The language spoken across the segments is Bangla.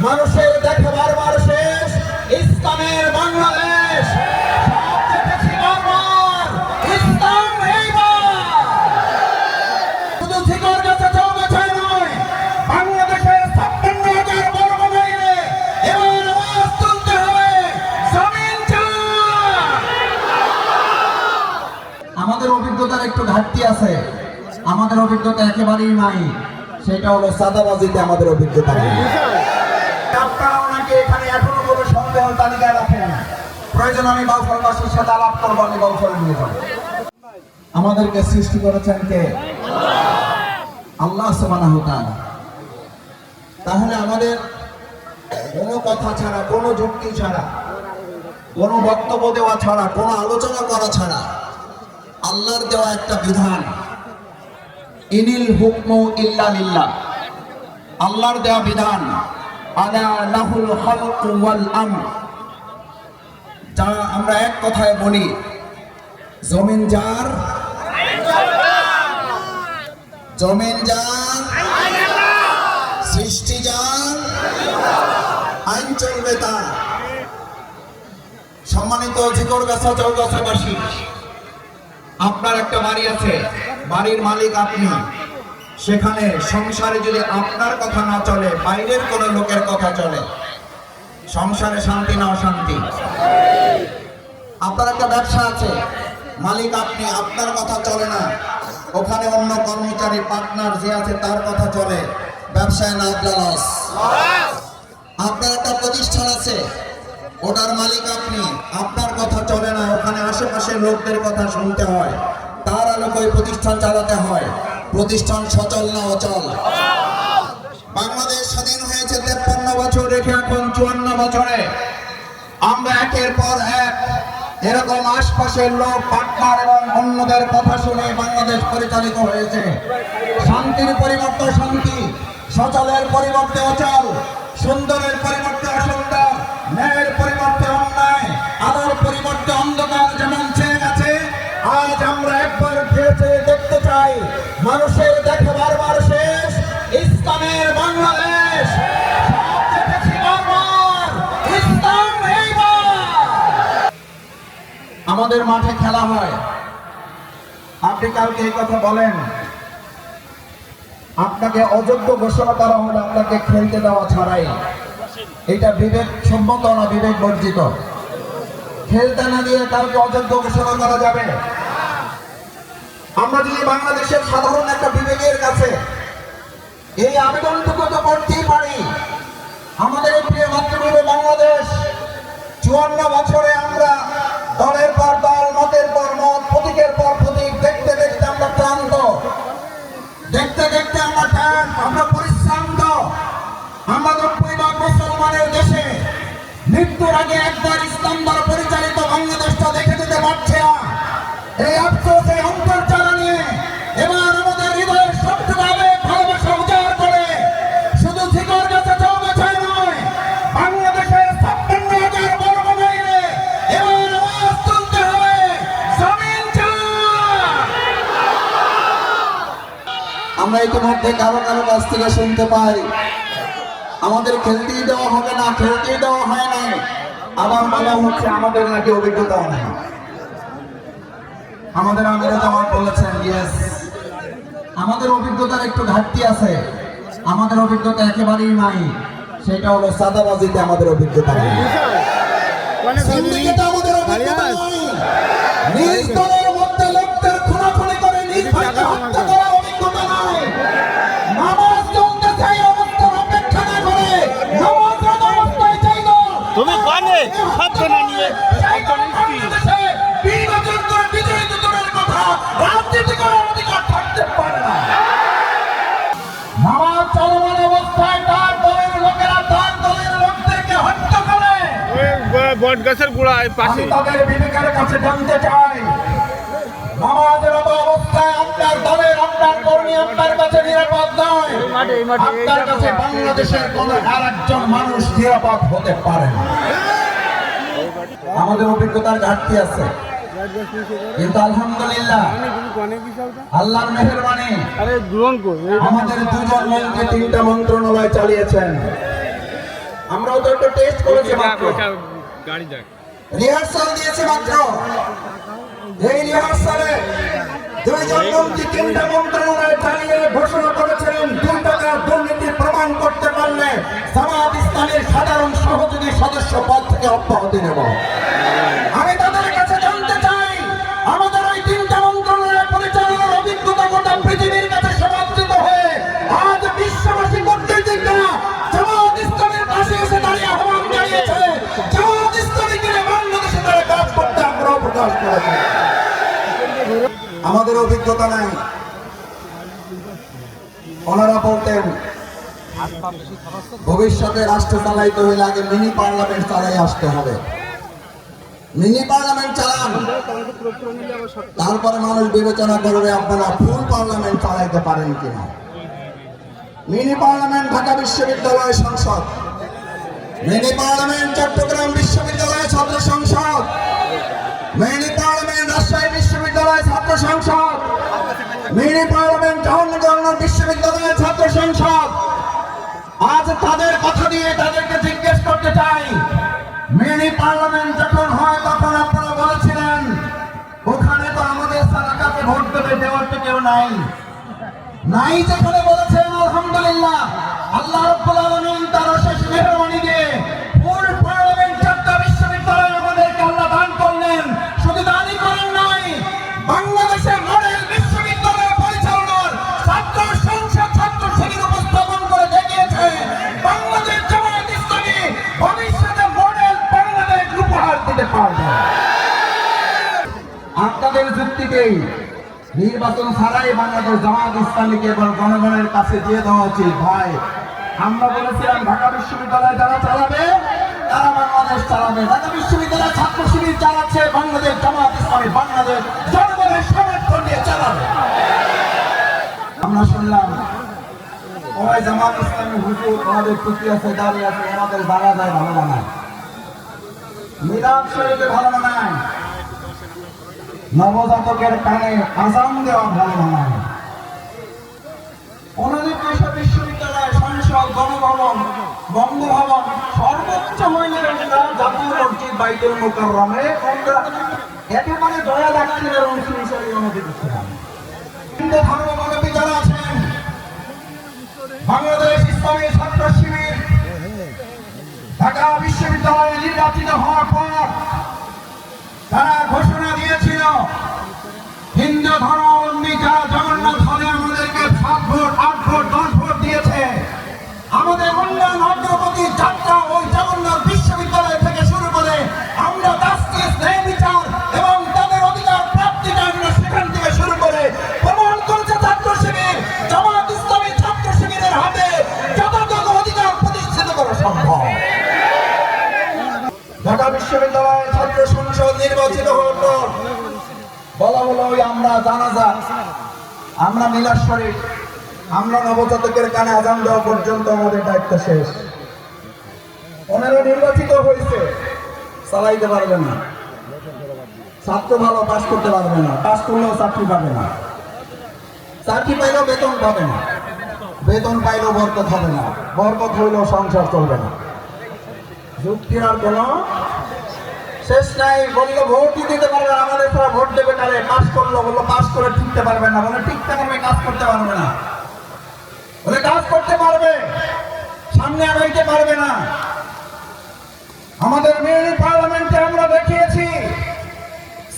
মানুষের দেখে বারবার শেষ। ইসলামের বাংলাদেশ। আমাদের অভিজ্ঞতার একটু ঘাটতি আছে। আমাদের অভিজ্ঞতা একেবারেই নাই। সেটা হলো সাদাবাজিতে আমাদের অভিজ্ঞতা আপনারা ওনাকে এখানে এখনও কোনো সন্দেহ তালিকায় রাখেন প্রয়োজন আমি সাথে আলাপ করব, আমি বাউফলে নিয়ে যাব। আমাদেরকে সৃষ্টি করেছেন কে? আল্লাহ তাহলে আমাদের কোনো কথা ছাড়া, কোনো যুক্তি ছাড়া, কোনো বক্তব্য দেওয়া ছাড়া, কোনো আলোচনা করা ছাড়া আল্লাহর দেওয়া একটা বিধান, ইনিল হুকমু ইল্লা আল্লাহর দেওয়া বিধান যা আমরা এক কথায় বলি, জমিন যার জমিন যার, সৃষ্টি যার, আইন চলবে তার। সম্মানিত আপনার একটা বাড়ি আছে, বাড়ির মালিক আপনি। সেখানে সংসারে যদি আপনার কথা না চলে, বাইরের কোনো লোকের কথা চলে, সংসারে শান্তি না অশান্তি? আপনার একটা ব্যবসা আছে, মালিক আপনি, আপনার কথা চলে না। ওখানে অন্য কর্মচারী, পার্টনার যে আছে, তার কথা চলে। ব্যবসায় না লস আপনার একটা প্রতিষ্ঠান আছে, ওটার মালিক আপনি, আপনার কথা চলে না। ওখানে আশেপাশের লোকদের কথা শুনতে হয়। তার আলোকে ওই প্রতিষ্ঠান চালাতে হয়। প্রতিষ্ঠান সচল না অচল? বাংলাদেশ স্বাধীন হয়েছে তেপ্পান্ন বছর রেখে এখন চুয়ান্ন বছরে। আমরা একের পর এক এরকম আশপাশের লোক পাটনার এবং অন্যদের কথা শুনে বাংলাদেশ পরিচালিত হয়েছে। শান্তির পরিবর্তে শান্তি, সচলের পরিবর্তে অচল, সুন্দরের পরিবর্তে আমাদের মাঠে খেলা হয়। আপনি কালকে এই কথা বলেন। আপনাকে অযোগ্য ঘোষণা করা হলে আপনাকে খেলতে দেওয়া ছাড়াই। এটা বিবেক সম্মত না বিবেক বর্জিত? খেলতে না দিয়ে কাউকে অযোগ্য ঘোষণা করা যাবে? আমরা যদি বাংলাদেশের সাধারণ একটা বিবেকের কাছে এই আবেদনটুকু তো করতেই পারি। আমাদের প্রিয় মাতৃভূমি বাংলাদেশ, চুয়ান্ন বছরে আমরা দলের পর দল, মতের পর মত, প্রতীকের পর প্রতীক, দেখতে দেখতে আমরা ক্লান্ত। দেখতে দেখতে আমরা টান আমরা পরিশ্রান্ত। আমরা নব্বই ভাগ মুসলমানের দেশে। মৃত্যুর আগে একবার ইসলাম দ্বারা ইতিমধ্যে কারও কারও কাছ থেকে শুনতে পাই। আমাদের খেলতেই দেওয়া হবে না খেলতেই দেওয়া হয় নাই। আবার বলা হচ্ছে আমাদের নাকি অভিজ্ঞতাও নেই। আমাদের আমিরা জামাত বলেছেন ইয়েস আমাদের অভিজ্ঞতার একটু ঘাটতি আছে। আমাদের অভিজ্ঞতা একেবারেই নাই। সেটা হলো সাদাবাজিতে আমাদের অভিজ্ঞতা নেই। আমাদের অভিজ্ঞতা নাই। বট গাছের গোড়ায় পাশে। তাদের বিবেকের কাছে জানতে চাই মতো অবস্থায় আপনার দলের আপনার কর্মী আপনার কাছে নিরাপদ নয়। মাঠে, এই মাঠে, আপনার কাছে বাংলাদেশের কোন আর একজন মানুষ নিরাপদ হতে পারে না। আমাদের অভিজ্ঞতার ঘাটতি আছে। কিন্তু আলহামদুলিল্লাহ আল্লাহর মেহরবানি আমাদের দুজন মন্ত্রী তিনটা মন্ত্রণালয় চালিয়েছেন। হয়তো একটু টেস্ট করেছি রিহার্সাল দিয়েছে মাত্র। এই রিহার্সালে দুইজন মন্ত্রী, তিনটা মন্ত্রণালয় চালিয়ে ঘোষণা করেছিলেন, দুই টাকার দুর্নীতি প্রমাণ করতে পারলে জামাত ইসলামের সাধারণ সহযোগী সদস্য পদ থেকে অব্যাহতি নেব। আমাদের অভিজ্ঞতা নাই। ওনারা বলতেন, ভবিষ্যতে রাষ্ট্র চালাইতে হইলে আগে মিনি পার্লামেন্ট চালাই আসতে হবে। মিনি পার্লামেন্ট চালান। তারপরে মানুষ বিবেচনা করবে, আপনারা ফুল পার্লামেন্ট চালাইতে পারেন কিনা। মিনি পার্লামেন্ট ঢাকা বিশ্ববিদ্যালয় সংসদ। মিনি পার্লামেন্ট চট্টগ্রাম বিশ্ববিদ্যালয় ছাত্র সংসদ। আজ তাদের কথা দিয়ে তাদেরকে জিজ্ঞেস করতে চাই। মিনি পার্লামেন্ট যখন হয়, তখন আপনারা বলেছিলেন, ওখানে তো আমাদের সারাকাকে ভোট দেবে, দেওয়ার তো কেউ নাই। নাই যেখানে বলেছেন, আলহামদুলিল্লাহ। আল্লাহ আপনাদের নির্বাচন ছাড়াই বাংলাদেশ জামাত ইসলামীকে এবার জনগণের কাছে দিয়ে দেওয়া উচিত। ভাই, আমরা বলেছিলাম ঢাকা বিশ্ববিদ্যালয় যারা চালাবে, তারা বাংলাদেশ চালাবে। ঢাকা বিশ্ববিদ্যালয় ছাত্র শিবির চালাচ্ছে, বাংলাদেশ জামাত ইসলামী বাংলাদেশ জনগণের সমর্থন নিয়ে চালাবে। আমরা শুনলাম, ওরাই জামাত ইসলামী হুজুর, ওনাদের টুকি আছে, দাঁড়িয়ে আছে ওনাদের দাঁড়া যায় ভালো বানায় মিলাদ শরীফে ভালো বানায় নবজাতকের কানে আজান দেওয়া ভালো নয়। ওনাদের বিশ্ববিদ্যালয় সংসদ গণভবন, বঙ্গভবন, সর্বোচ্চ জাতীয় মসজিদ একেবারে দয়া অংশ হিন্দু যারা আছেন, বাংলাদেশ ইসলামী ছাত্র শিবির, ঢাকা বিশ্ববিদ্যালয়ে নির্বাচিত হওয়ার পর তারা ঘোষণা হিন্দু ধর্মাবলম্বী জগন্নাথ হলে আমাদেরকে সাত ভোট, আট ভোট, দশ ভোট দিয়েছে। আমাদের উন্নয়ন অগ্রগতির যাত্রা ওই জগন্নাথ বিশ্ববিদ্যালয় থেকে শুরু করে আমরা জাস্টিস ন্যায় বিচার এবং তাদের অধিকার প্রাপ্তিটা আমরা সেখান থেকে শুরু করে প্রমাণ করেছে ছাত্র শিবির, জামাত ইসলামী ছাত্র শিবিরের হাতে যথাযথ অধিকার প্রতিষ্ঠিত করা সম্ভব। ঢাকা বিশ্ববিদ্যালয় ছাত্র সংসদ নির্বাচিত হলো ওই আমরা জানাজা, আমরা মিলাদ শরীফ আমরা নবজাতকের কানে আজান দেওয়া পর্যন্ত আমাদের দায়িত্ব শেষ। ওনারা নির্বাচিত হয়েছে, চালাইতে পারবে না। ছাত্র ভালো পাস করতে পারবে না পাস করলেও চাকরি পাবে না। চাকরি পাইলেও বেতন পাবে না। বেতন পাইলেও বরকত হবে না। বরকত হইলেও সংসার চলবে না। যুক্তি আর কোন শেষ নাই, বলল, ভোটই দিতে পারবে আমাদের তোরা ভোট দেবে তাহলে। পাস করল, বলল পাস করে টিকতে পারবে না। বলে, টিকতে পারবে, কাজ করতে পারবে না। বলে, কাজ করতে পারবে, সামনে আর হইতে পারবে না। আমাদের মেয়ে পার্লামেন্টে আমরা দেখিয়েছি,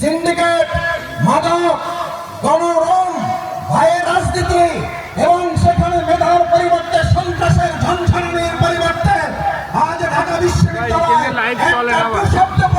সিন্ডিকেট, মাদক, গণরম ভয়ের রাজনীতি এবং সেখানে মেধার পরিবর্তে সন্ত্রাসের ঝনঝনানির পরিবর্তে আজ ঢাকা বিশ্ববিদ্যালয়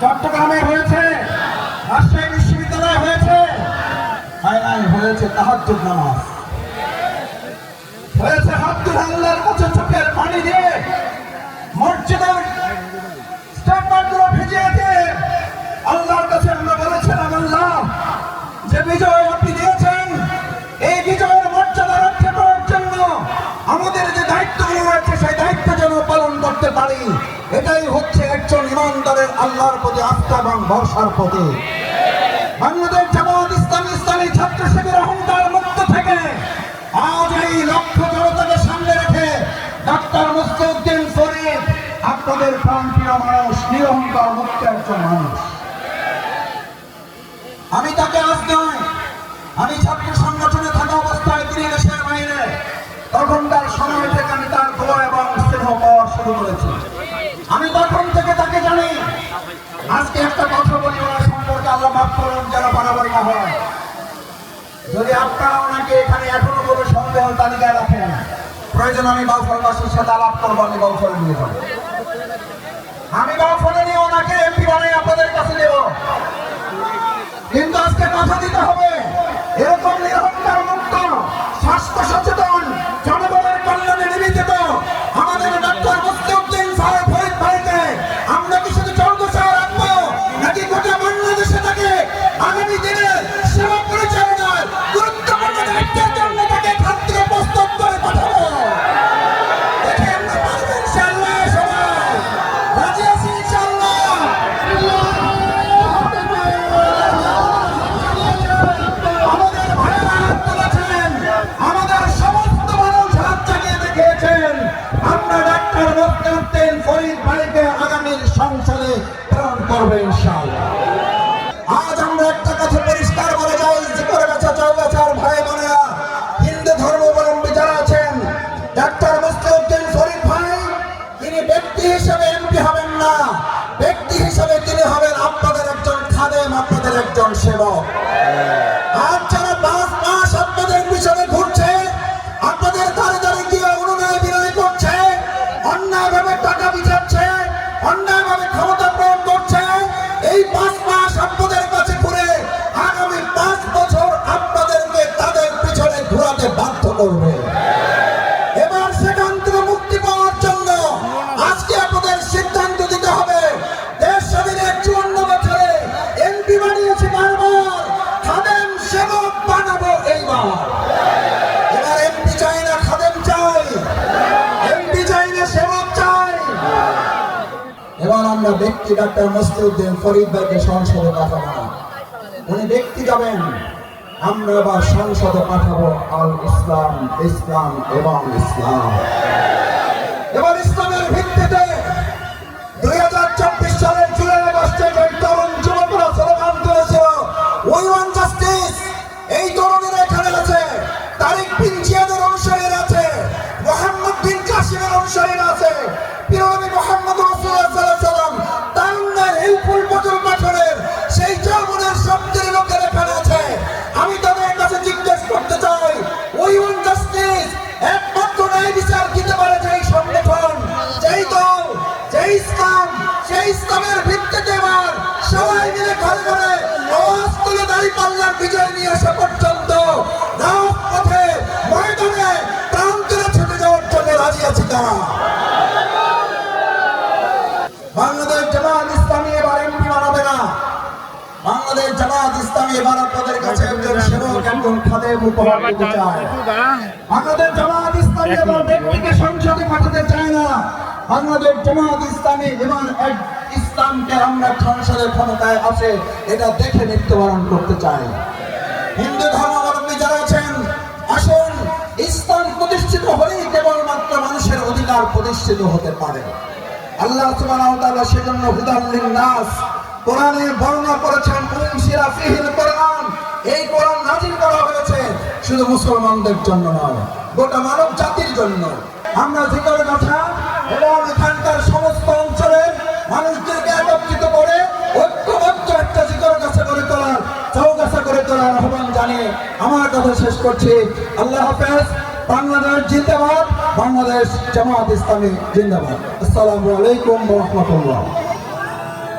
চট্টগ্রামে হয়েছে, রাজশাহী বিশ্ববিদ্যালয়ে হয়েছে আয়নায় হয়েছে তাহাজ্জুদ নামাজ। হয়েছে হাতুল আল্লাহর কাছে চোখের পানি দিয়ে মসজিদের স্টেট ভিজিয়ে দিয়ে আস্থা এবং ভরসার প্রতি বাংলাদেশ জামাত ইসলামী ইসলামী ছাত্র শিবির অহংকার মুক্ত থেকে আজ এই লক্ষ্য জনতাকে সামনে রেখে ডাক্তার মুস্তুদ্দিন ফরিদ আপনাদের প্রান্তীয় মানুষ, নিরহংকার মুক্ত একজন মানুষ। আমি তাকে আজ নয়, আমি ছাত্র সংগঠনে থাকা অবস্থায় তিনি দেশের বাইরে তখনকার আজকে একটা কথা বলি ওনার সম্পর্কে, আল্লাহ মাফ করুন, যেন বাড়াবাড়ি না হয়। যদি আপনারা ওনাকে এখানে এখনও কোনো সন্দেহ তালিকায় রাখেন, প্রয়োজন আমি বাউফলবাসীর সাথে আলাপ করব, আমি বাউফলে নিয়ে যাব। আমি বাউফলে নিয়ে ওনাকে এমপি বানিয়ে আপনাদের কাছে দেবো। কিন্তু আজকে কথা দিতে হবে, এরকম নিরহংকার মুক্ত, স্বাস্থ্য সচেতন আমরা ব্যক্তি ডাক্তার মস্তিউদ্দিন ফরিদ ভাইকে সংসদে পাঠাবো না। উনি ব্যক্তি যাবেন, আমরা এবার সংসদে পাঠাবো আল ইসলাম ইসলাম এবং ইসলাম। এবার ইসলামের ভিত্তিতে দুই হাজার চব্বিশ সালের জুলাই তরুণ যুবকরা স্লোগান তুলেছিল উই ওয়ান্ট জাস্টিস এই এখানে আছে। তারিক বিন জিয়াদের আছে, মোহাম্মদ বিন কাসিমের আছে। পিরনবী মোহাম্মদ তাদের কাছে জিজ্ঞেস করতে চাই ওয়ান্ট জাস্টিস একমাত্র যেই সংগঠন, যেই দল, যেই ইসলাম, সেই ইসলামের সবাই মিলে ঘরে ঘরে আওয়াজ তুলে দাঁড়িয়ে পাল্লার বিজয় নিয়ে আসা পর্যন্ত রাজপথে, ময়দানে প্রান্তরে ছুটে যাওয়ার জন্য রাজি আছি তারা। জামাত এবার আপনাদের কাছে একজন সেবক একজন খাদেম উপহার দিতে চায়। বাংলাদেশ জামাত ইসলামী এবার ব্যক্তিকে সংসদে পাঠাতে চায় না। বাংলাদেশ জামাত ইসলামী এবার এক ইসলামকে আমরা সংসদের ক্ষমতায় আসে এটা দেখে মৃত্যুবরণ করতে চাই হিন্দু ধর্মাবলম্বী যারা আছেন আসুন ইসলাম প্রতিষ্ঠিত হলেই কেবলমাত্র মানুষের অধিকার প্রতিষ্ঠিত হতে পারে। আল্লাহ সুবহানাহু ওয়া তাআলা সেজন্য হুদাল লিন-নাস কোরআনে বর্ণনা করেছেন ফিহিল কোরআন। এই কোরআন নাজিল করা হয়েছে শুধু মুসলমানদের জন্য নয়, গোটা মানব জাতির জন্য। আমরা জিকরের কথা এবং এখানকার সমস্ত অঞ্চলের মানুষদেরকে একত্রিত করে ঐক্যবদ্ধ একটা জিকরের কাছে গড়ে তোলার চৌকাছা করে তোলার আহ্বান জানিয়ে আমার কথা শেষ করছি। আল্লাহ হাফেজ, বাংলাদেশ জিন্দাবাদ, বাংলাদেশ জামাত ইসলামী জিন্দাবাদ। আসসালামু আলাইকুম রহমতুল্লাহ।